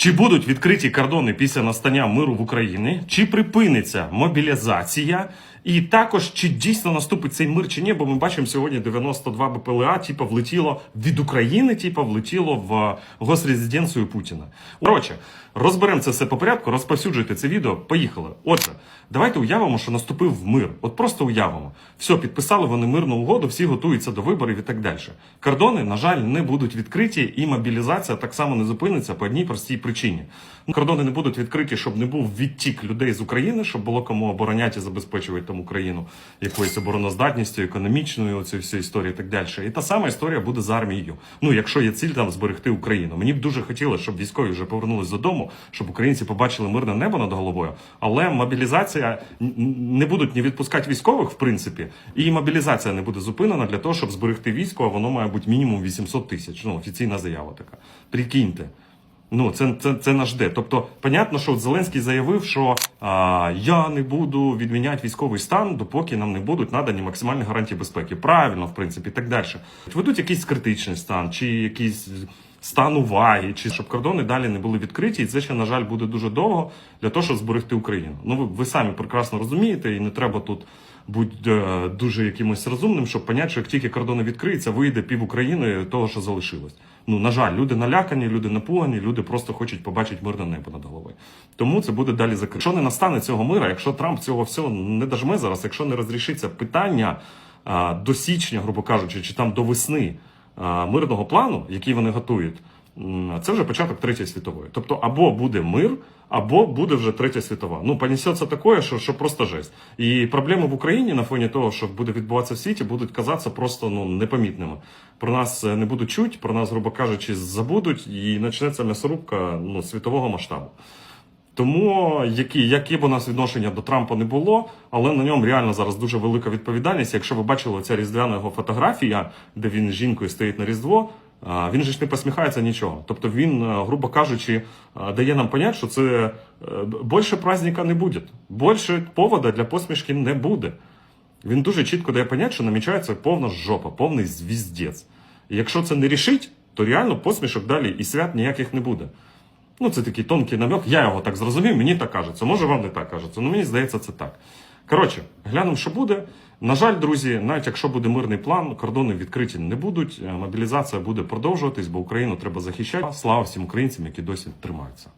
Чи будуть відкриті кордони після настання миру в Україні? Чи припиниться мобілізація? І також чи дійсно наступить цей мир чи ні? Бо ми бачимо сьогодні 92 БПЛА, типа влетіло від України, типа влетіло в госрезиденцію Путіна. Коротше, розберемо це все по порядку, розповсюджуйте це відео. Поїхали. Отже, давайте уявимо, що наступив мир. От просто уявимо. Все, підписали вони мирну угоду, всі готуються до виборів і так далі. Кордони, на жаль, не будуть відкриті, і мобілізація так само не зупиниться по одній простій причині. Ну, Кордони не будуть відкриті, щоб не був відтік людей з України, щоб було кому обороняти і забезпечувати там Україну якоюсь обороноздатністю, економічною, оцю всю історію і так далі. І та сама історія буде з армією. Ну, якщо є ціль там зберегти Україну. Мені б дуже хотілося, щоб військові вже повернулись додому, щоб українці побачили мирне небо над головою. Але мобілізація не будуть ні відпускати військових, в принципі, і мобілізація не буде зупинена для того, щоб зберегти військо. А воно має бути мінімум 800 тисяч. Ну, офіційна заява така. Прикиньте. Ну, це, це, це наш жде. Тобто, понятно, що от Зеленський заявив, що а, я не буду відміняти військовий стан, допоки нам не будуть надані максимальні гарантії безпеки. Правильно, в принципі, і так далі. Ведуть якийсь критичний стан, чи якийсь стан уваги, чи щоб кордони далі не були відкриті, і це ще, на жаль, буде дуже довго для того, щоб зберегти Україну. Ну, ви, ви самі прекрасно розумієте, і не треба тут бути е, дуже якимось розумним, щоб поняти, що як тільки кордони відкриються, вийде пів України того, що залишилось. Ну, на жаль, люди налякані, люди напугані, люди просто хочуть побачити мирне небо над головою. Тому це буде далі закрито. Якщо не настане цього мира, якщо Трамп цього всього не дожме зараз, якщо не розрішиться питання до січня, грубо кажучи, чи там до весни мирного плану, який вони готують, це вже початок третьої світової. Тобто, або буде мир, або буде вже третя світова. Ну, понесеться таке, що, що просто жесть. І проблеми в Україні на фоні того, що буде відбуватися в світі, будуть казатися просто ну непомітними. Про нас е, не будуть чуть, про нас, грубо кажучи, забудуть, і почнеться м'ясорубка ну, світового масштабу. Тому які, які б у нас відношення до Трампа не було, але на ньому реально зараз дуже велика відповідальність. Якщо ви бачили ця різдвяна його фотографія, де він з жінкою стоїть на Різдво, він же ж не посміхається нічого. Тобто він, е, грубо кажучи, е, дає нам понять, що це е, більше праздника не буде. Більше повода для посмішки не буде. Він дуже чітко дає понять, що намічається повна жопа, повний звіздець. І якщо це не рішить, то реально посмішок далі і свят ніяких не буде. Ну, це такий тонкий намек. Я його так зрозумів, мені так кажеться. Може, вам не так кажеться. Ну, мені здається, це так. Коротше, глянемо, що буде. На жаль, друзі, навіть якщо буде мирний план, кордони відкриті не будуть. е, Мобілізація буде продовжуватись, бо Україну треба захищати. Слава всім українцям, які досі тримаються.